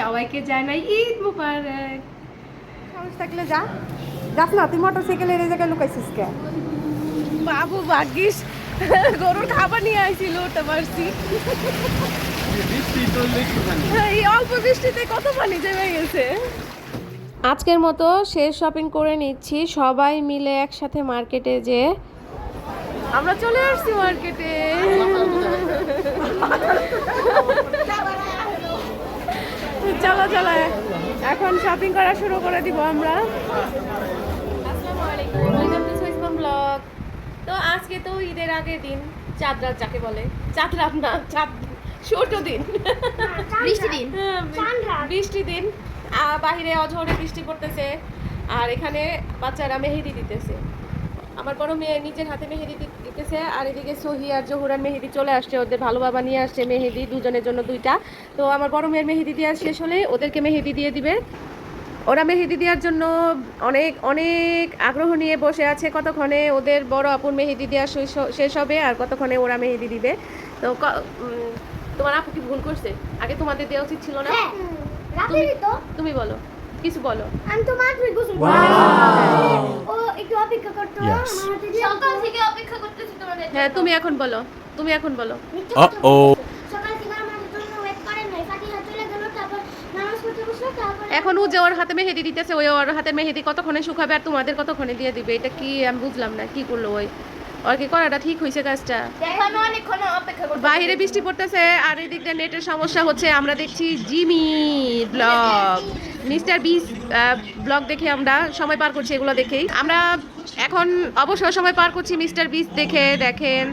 সবাইকে জানাই ঈদ মুবারক। সাহস থাকলে যা। যাস না তুই মোটর সাইকেলের এই জায়গায় লুকাইছিস কে? বাবু ভাগ্যিস গরুর খাবার নিয়ে আইছিল ওটা পারছি। এই অল্প বৃষ্টিতে কত পানি জমে গেছে? আজকের মতো শেষ শপিং করে নিচ্ছি। সবাই মিলে একসাথে মার্কেটে যে আমরা চলে আসছি মার্কেটে। চলো চলো এখন শপিং করা শুরু করে দিব আমরা। আসসালামু আলাইকুম ওয়েলকাম টু সুইসমাম ব্লগ। তো আজকে তো ঈদের আগের দিন চাঁদ রাত যাকে বলে। চাঁদ রাত না চাঁদ ছোট দিন। বৃষ্টি দিন। হ্যাঁ, বৃষ্টি দিন। বাহিরে অঝরে বৃষ্টি পড়তেছে। আর এখানে বাচ্চারা মেহেদি দিতেছে। আমার বড় মেয়ে নিজের হাতে মেহেদি দি- দিতেছে আর এদিকে সহি আর জহুরান মেহেদি চলে আসছে ওদের ভালো বাবা নিয়ে আসছে মেহেদি দুজনের জন্য দুইটা। তো আমার বড় মেয়ের মেহেদি দেওয়া শেষ হলে ওদেরকে মেহেদি দিয়ে দিবে। ওরা মেহেদি দেওয়ার জন্য অনেক অনেক আগ্রহ নিয়ে বসে আছে। কতক্ষণে ওদের বড় আপুর মেহেদি দেওয়া শেষ- হবে আর কতক্ষণে ওরা মেহেদি দিবে। তো তোমার আপু কি ভুল করছে? আগে তোমাদের দেওয়া উচিত ছিল না? হ্যাঁ। তো। তুমি বলো। কিছু বলো। আমি তো মাত্র গোসল ও একটু অপেক্ষা করতে। সকাল থেকে অপেক্ষা করতেছি তোমাদের হ্যাঁ তুমি এখন বলো তুমি এখন বলো। তারপর এখন ও যে ওর হাতে মেহেদি দিতেছে ওই ওর হাতে মেহেদি কতক্ষণে শুকাবে আর তোমাদের কতক্ষণে দিয়ে দিবে? এটা কি আমি বুঝলাম না কি করল ওই? ওর কি করাটা ঠিক হয়েছে কাজটা? বাইরে বৃষ্টি পড়তেছে আর এদিক দিয়ে নেটের সমস্যা হচ্ছে। আমরা দেখছি Jimmy blog. Mister Beast blog দেখে আমরা সময় পার করছি এগুলো দেখেই। আমরা এখন অবসর সময় পার করছি মিস্টার বিস দেখে দেখেন।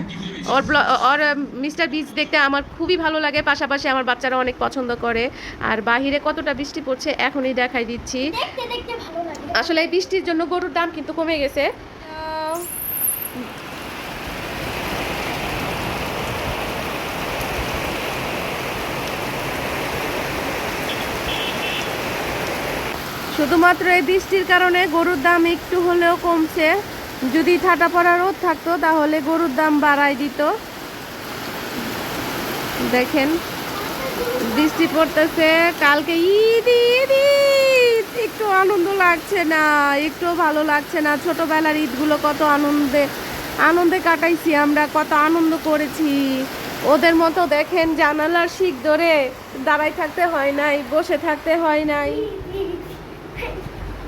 ওর ওর মিস্টার বিচ দেখতে আমার খুবই ভালো লাগে পাশাপাশি আমার বাচ্চারা অনেক পছন্দ করে। আর বাহিরে কতটা বৃষ্টি পড়ছে এখনই দেখাই দিচ্ছি। আসলে এই বৃষ্টির জন্য গরুর দাম কিন্তু কমে গেছে। শুধুমাত্র এই বৃষ্টির কারণে গরুর দাম একটু হলেও কমছে। যদি ঠাটা পড়া রোদ থাকতো, তাহলে গরুর দাম বাড়াই দিত। দেখেন, বৃষ্টি পড়তেছে, কালকে ঈদ ঈদ ঈদ! একটু আনন্দ লাগছে না, একটু ভালো লাগছে না। ছোটবেলার ঈদগুলো কত আনন্দে আনন্দে কাটাইছি আমরা, কত আনন্দ করেছি। ওদের মতো দেখেন, জানালার শিক ধরে দাঁড়াই থাকতে হয় নাই, বসে থাকতে হয় নাই।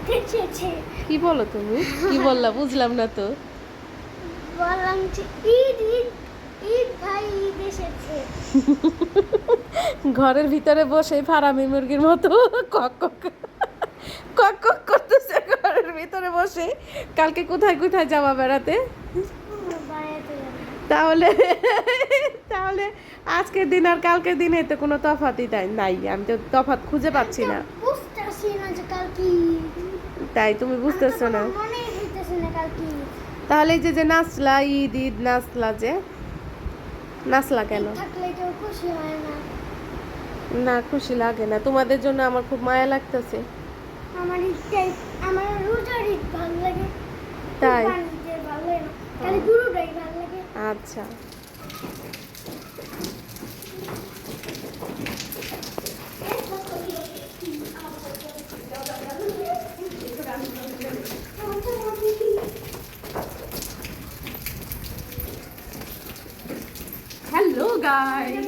দেখেছে কি বলো তুমি? কি বললা? বুঝলাম না তো। বললাম যে ঈদ ঈদ ঈদ ভাই ঈদ এসেছে। ঘরের ভিতরে বসে ফারামি মুরগির মতো কক কক কক কক করতেছে ঘরের ভিতরে বসে। কালকে কোথায় কোথায় যাওয়া বেড়াতে? তাহলে তাহলে আজকের দিন আর কালকের দিনে তো কোনো তফাতই তাই নাই। আমি তো তফাত খুঁজে পাচ্ছি না। বুঝতেছি না যে কাল কি তাই তুমি বুঝতেছো না। না তাহলে এই যে যে নাচলা ঈদ ঈদ নাচলা যে নাচলা কেন? না। খুশি লাগে না। তোমাদের জন্য আমার খুব মায়া লাগতেছে। আমার ঈদটাই আমার রোজার ঈদ ভালো লাগে। তাই? ভালো লাগে। আচ্ছা। হ্যালো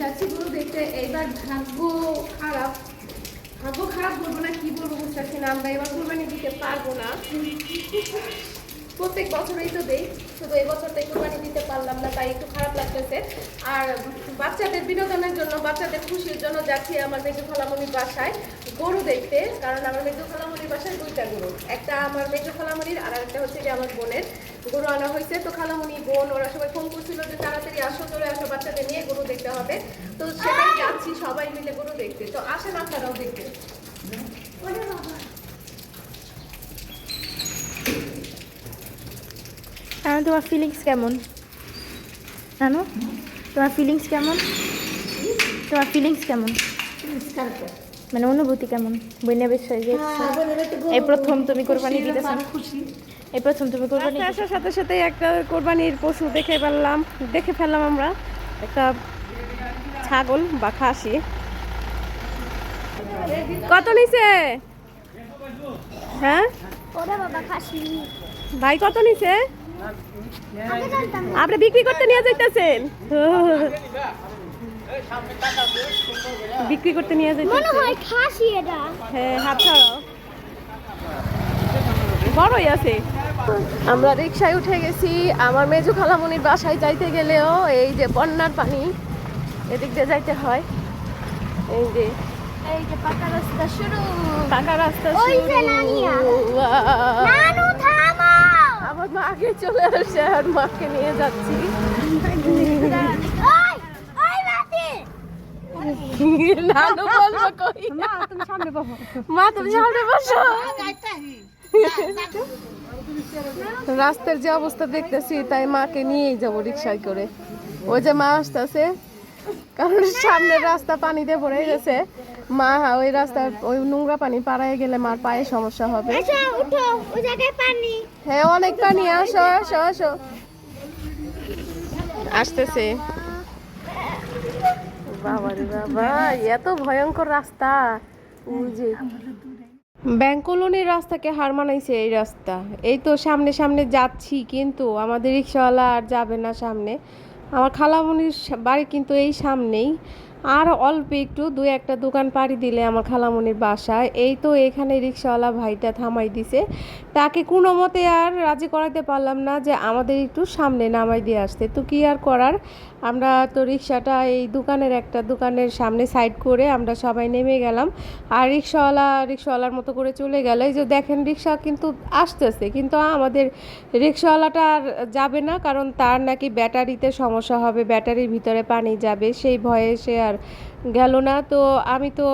যাচ্ছি গরু দেখতে। এইবার ভাগ্য খারাপ। ভাগ্য খারাপ বলব না, কি বলব বুঝতে পারছি না। আমরা এবার কোরবানি দিতে পারব না। প্রত্যেক বছরই তো দেই, শুধু এই বছরটাই কোরবানি দিতে পারলাম না, তাই একটু খারাপ লাগতেছে। আর বাচ্চাদের বিনোদনের জন্য, বাচ্চাদের খুশির জন্য যাচ্ছি আমার মেজো খালামণির বাসায় গরু দেখতে, কারণ আমার মেজো খালামণির বাসায় দুইটা গরু। একটা আমার মেজো খালামণির আর একটা হচ্ছে যে আমার বোনের। গরু আনা হয়েছে। তো খালামণি বোন ওরা সবাই ফোন করছিল যে তাড়াতাড়ি আসো চলে আসো বাচ্চাদের নিয়ে গরু দেখতে হবে। তো সেটাই যাচ্ছি সবাই মিলে গরু দেখতে। তো আসেন আপনারাও দেখতে। ওরে তোমার ফিলিংস কেমন? জানো তোমার ফিলিংস কেমন? তোমার ফিলিংস কেমন? মানে অনুভূতি কেমন? বইনে বেশ হয়ে গেছে। এই প্রথম তুমি কোরবানি দিতেছ। এই প্রথম তুমি কোরবানি আসার সাথে সাথে একটা কোরবানির পশু দেখে ফেললাম দেখে ফেললাম আমরা। একটা ছাগল বা খাসি। কত নিছে? হ্যাঁ? ওরে বাবা খাসি। ভাই কত নিছে। আপনি বিক্রি করতে নিয়ে যাইতেছেন? বিক্রি করতে নিয়ে মনে যাইতেছেন হয় খাসি এটা। হ্যাঁ হাত ছাড়াও। বড়ই আছে। আমরা রিক্সায় উঠে গেছি আমার মেজু খালামনির বাসায় যাইতে গেলেও এই যে বন্যার পানি এদিক দিয়ে যাইতে হয়। এই যে এই যে পাকা রাস্তা শুরু। পাকা রাস্তা আমার মাকে চলে আসছে আর মাকে নিয়ে যাচ্ছি। নানু বলব কই? মা তুমি সামনে বসো। মা তুমি সামনে বসো। রাস্তার যে অবস্থা দেখতেছি তাই মাকে নিয়েই যাব রিক্সায় করে। ওই যে মা আসতেছে কারণ সামনের রাস্তা পানি দিয়ে ভরে গেছে। মা ওই রাস্তার ওই নোংরা পানি পাড়ায় গেলে মার পায়ে সমস্যা হবে। হ্যাঁ অনেক পানি আসো আসো আসো। আসতেছে। বাবা রে বাবা এত ভয়ঙ্কর রাস্তা। যে ব্যাংক কলোনির রাস্তাকে হার মানাইছে এই রাস্তা। এই তো সামনে সামনে যাচ্ছি, কিন্তু আমাদের রিক্সাওয়ালা আর যাবে না সামনে। আমার খালামনির বাড়ি কিন্তু এই সামনেই। আর অল্প একটু, দু একটা দোকান পাড়ি দিলে আমার খালামনির বাসা এই তো এখানে রিক্সাওয়ালা ভাইটা থামাই দিছে। তাকে কোনো মতে আর রাজি করাতে পারলাম না যে আমাদের একটু সামনে নামাই দিয়ে আসতে। তো কি আর করার? আমরা তো রিক্সাটা এই দোকানের একটা দোকানের সামনে সাইড করে আমরা সবাই নেমে গেলাম। আর রিক্সাওয়ালা, রিক্সাওয়ালার মতো করে চলে গেল। এই যে দেখেন রিক্সা কিন্তু আসতেছে, কিন্তু আমাদের রিক্সাওয়ালাটা আর যাবে না, কারণ তার নাকি ব্যাটারিতে সমস্যা হবে, ব্যাটারির ভিতরে পানি যাবে, সেই ভয়ে সে আর গেল না। তো আমি তো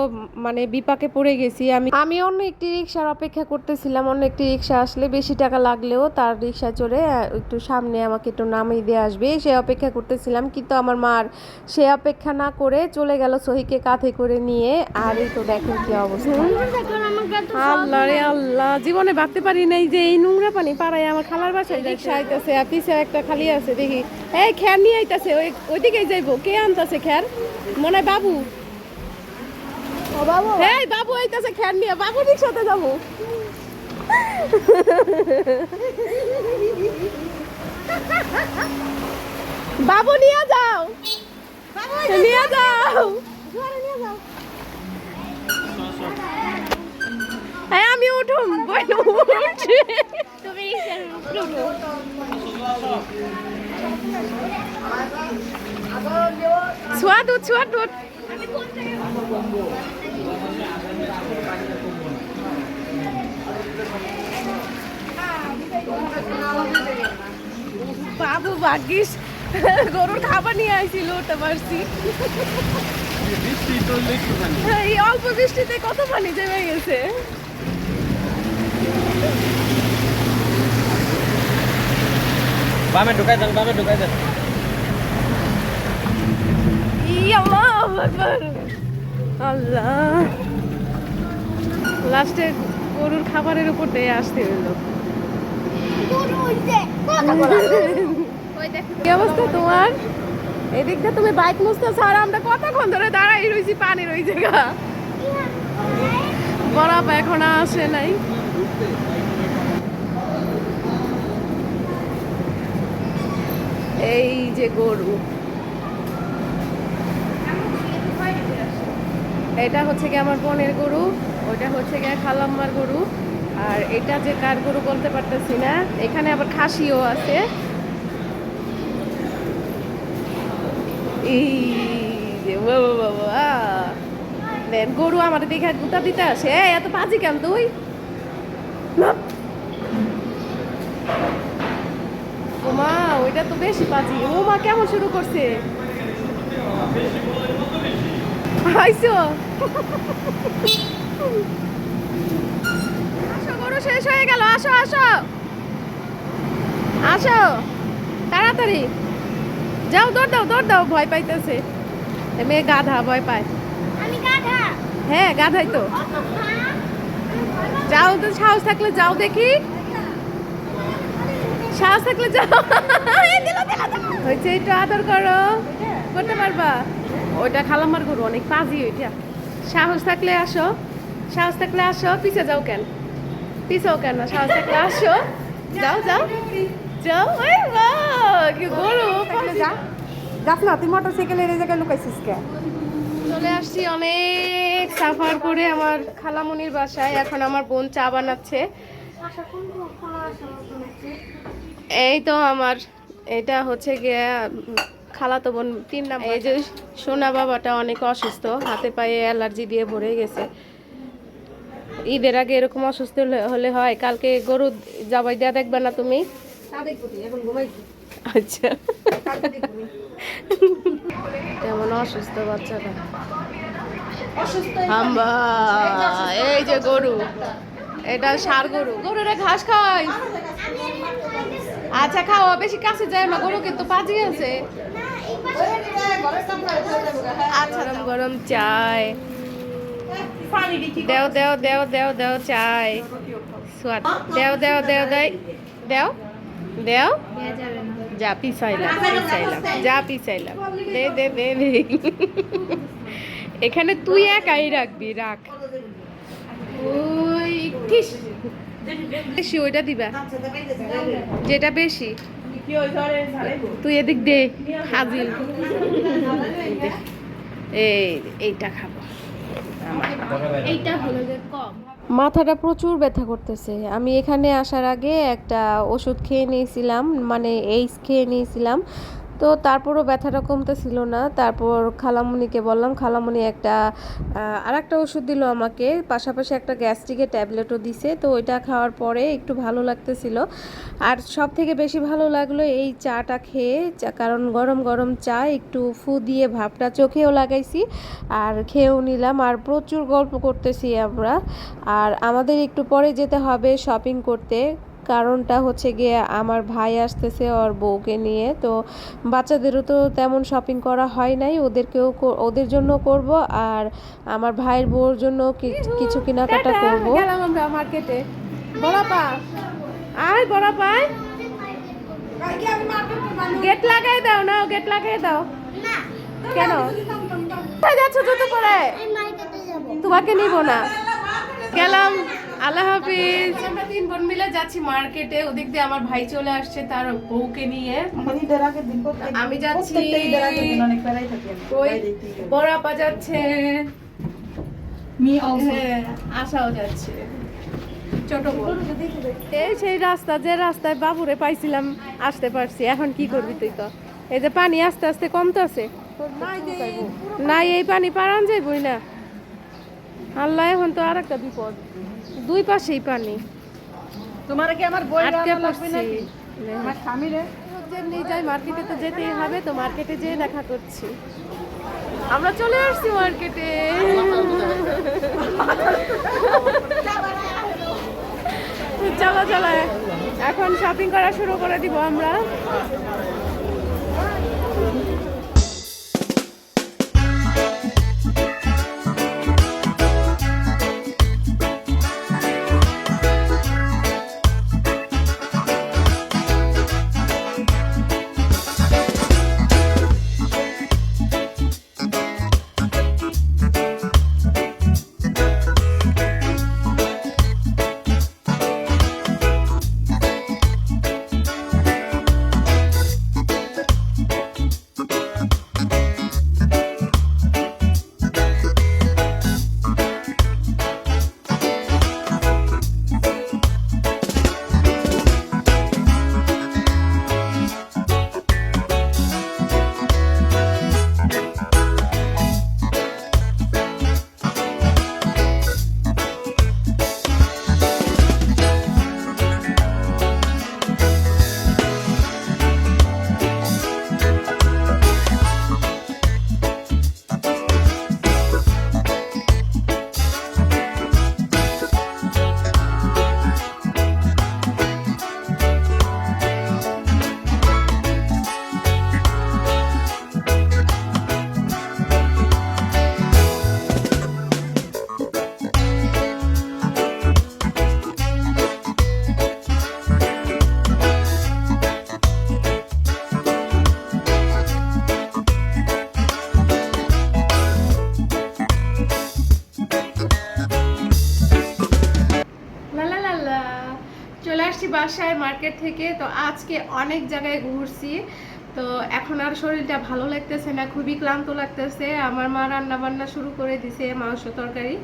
মানে বিপাকে পড়ে গেছি। আমি আমি অন্য একটি রিক্সার অপেক্ষা করতেছিলাম, অন্য একটি রিক্সা আসলে বেশি টাকা লাগলেও তার রিক্সা চড়ে একটু সামনে আমাকে একটু নামিয়ে দিয়ে আসবে। সে অপেক্ষা করতেছিলাম কিন্তু আমার মার সে অপেক্ষা না করে চলে গেল সহিকে কাঁধে করে নিয়ে। আর এই তো দেখেন কি অবস্থা। আল্লাহ রে আল্লাহ জীবনে ভাবতে পারি নাই যে এই নোংরা পানি পাড়ায় আমার খালার বাসায় রিক্সা আইতাছে আর পিছে একটা খালি আছে দেখি। এই খ্যার নিয়ে আইতাছে ওই ওইদিকেই যাইবো। কে আনতাছে খ্যার? মনে হয় বাবু। বাবু। এই বাবু আইতাছে খ্যার নিয়ে বাবু রিক্সাতে যাব। বাবু নিয়ে যাও। নিয়ে যাও। এই আমি উঠুম। উঠছি। তুমি। ছোঁয়া দুধ ছোঁয়া দুধ। বাবু ভাগ্যিস গরুর খাবার নিয়ে আইছিল উঠতে পারছি এই অল্প বৃষ্টিতে কত পানি জমে গেছে? বামে ঢুকাই দেন বামে ঢুকাই দেন। ই আল্লাহ। আল্লাহ লাস্টে গরুর খাবারের উপর দিয়ে আসতে হলো কি অবস্থা তোমার? এদিক দিয়ে তুমি বাইক মুছতেছো আর আমরা কতক্ষণ ধরে দাঁড়াই রয়েছি পানির ওই জায়গা? বরফ এখন আসে নাই। এই যে গরু। এটা হচ্ছে কি আমার বোনের গরু? ওটা হচ্ছে গিয়ে খালাম্মার গরু। আর এটা যে কার গরু বলতে পারতেছি না, এখানে আবার খাসিও আছে। গরু আমার দেখে গুতা দিতে আসে। এত পাজি কেন তুই। ওমা, ওইটা তো বেশি পাজি ওমা, কেমন শুরু করছে? আইসো। আসো গরু শেষ হয়ে গেল। আসো আসো। আসো। তাড়াতাড়ি। যাও দৌড় দাও দৌড় দাও। ভয় পাইতেছে। এ মেয়ে গাধা ভয় পায়। আমি গাধা? হ্যাঁ গাধাই তো। যাও তো সাহস থাকলে যাও দেখি। সাহস থাকলে যাও। হয়েছে একটু আদর করো। করতে পারবা? ওইটা খালাম্মার গরু অনেক পাজি ওইটা। সাহস থাকলে আসো। সাহস থাকলে আসো পিছে যাও কেন? পিছেও কেন? সাহস থাকলে আসো। যাও যাও। যাও এই বাহ, কি গরু যা। যাস না তুই মোটর সাইকেলের এই জায়গায় লুকাইছিস কে? চলে আসছি অনেক সাফার করে আমার খালামনির বাসায়। এখন আমার বোন চা বানাচ্ছে। এই তো আমার এটা হচ্ছে গিয়ে খালাতো বোন তিন নাম্বার। এই যে সোনা বাবাটা অনেক অসুস্থ হাতে পায়ে অ্যালার্জি দিয়ে ভরে গেছে। ঈদের আগে এরকম অসুস্থ হলে- হলে হয় কালকে গরু জবাই দেওয়া দেখবে না তুমি? আচ্ছা। কেমন অসুস্থ বাচ্চাটা? হাম্বা এই যে গরু। এটা সার গরু। গরুরে ঘাস খাওয়াই। আচ্ছা খাওয়া বেশি কাছে যায় না গরু কিন্তু পাজি আছে। আচ্ছা গরম গরম চায়। দেও দেও দেও দেও দেও চাই। সোয়াদ। দেও দেও দেও দেই। দেও? দেও? যা পিছাইলাম পিছাইলাম যা পিছাইলাম দে দে দে দে। এখানে তুই একাই রাখবি রাখ। ওই বেশি ওইটা দিবা। যেটা বেশি। তুই এদিক দে হাজিল এই এইটা খাব। মাথাটা প্রচুর ব্যথা করতেছে। আমি এখানে আসার আগে একটা ওষুধ খেয়ে নিয়েছিলাম মানে এইস খেয়ে নিয়েছিলাম। তো তারপরও ব্যথাটা কমতেছিল না। তারপর খালামুনিকে বললাম, খালামুনি একটা আর একটা ওষুধ দিল আমাকে। পাশাপাশি একটা গ্যাস্ট্রিকের ট্যাবলেটও দিছে। তো ওইটা খাওয়ার পরে একটু ভালো লাগতেছিল। আর সব থেকে বেশি ভালো লাগল এই চাটা খেয়ে। কারণ গরম গরম চা, একটু ফু দিয়ে ভাবটা চোখেও লাগাইছি আর খেয়েও নিলাম। আর প্রচুর গল্প করতেছি আমরা। আর আমাদের একটু পরে যেতে হবে শপিং করতে। কারণটা হচ্ছে গিয়ে আমার ভাই আসতেছে ওর বউকে নিয়ে। তো বাচ্চাদেরও তো তেমন শপিং করা হয় নাই ওদেরকেও কো- ওদের জন্য করব আর আমার ভাইয়ের বউর জন্য কি- কিছু কেনাকাটা করব। গেলাম আমরা মার্কেটে বড় পা বড় পায় গেট লাগাই দাও না গেট লাগাই দাও। না কেন? কোথায় যাচ্ছ জুতো পরে? আমি মার্কেটে যাব। তোমাকে নিব না। গেলাম আল্লাহ হাফিজ। আমরা তিন বোন মিলে যাচ্ছি মার্কেটে ওদিক দিয়ে আমার ভাই চলে আসছে তার বউকে নিয়ে। আমি যাচ্ছি। ওই বড় আপা যাচ্ছে। হ্যাঁ, আশাও যাচ্ছে। ছোট বোন এই সেই রাস্তা যে রাস্তায় বাবুরে পাইছিলাম আসতে পারছি। এখন কি করবি তুই তো? এই যে পানি আস্তে আস্তে কমতেছে। নাই এই পানি পারান যাইবই না। আল্লাহ এখন তো আর একটা বিপদ। দুই পাশেই পানি। তোমার কি আমার বই লাগবে নাকি? আমার স্বামী রে। যেমনি যাই মার্কেটে তো যেতেই হবে তো মার্কেটে যেয়ে দেখা করছি। আমরা চলে আসছি মার্কেটে চলো চলো এখন শপিং করা শুরু করে দিব আমরা। বাসায় মার্কেট থেকে তো আজকে অনেক জায়গায় ঘুরছি। তো এখন আর শরীরটা ভালো লাগতেছে না খুবই ক্লান্ত লাগতেছে। আমার মা রান্না বান্না শুরু করে দিছে মাংস তরকারি।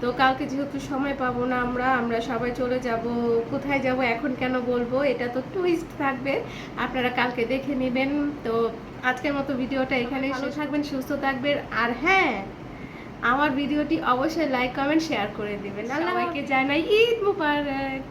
তো কালকে যেহেতু সময় পাবো না আমরা আমরা সবাই চলে যাব। কোথায় যাব এখন কেন বলব এটা তো টুইস্ট থাকবে। আপনারা কালকে দেখে নেবেন। তো আজকের মতো ভিডিওটা এখানে ভালো থাকবেন সুস্থ থাকবেন। আর হ্যাঁ আমার ভিডিওটি অবশ্যই লাইক কমেন্ট শেয়ার করে দিবেন। আল্লাহ সবাইকে জানাই ঈদ মুবারক।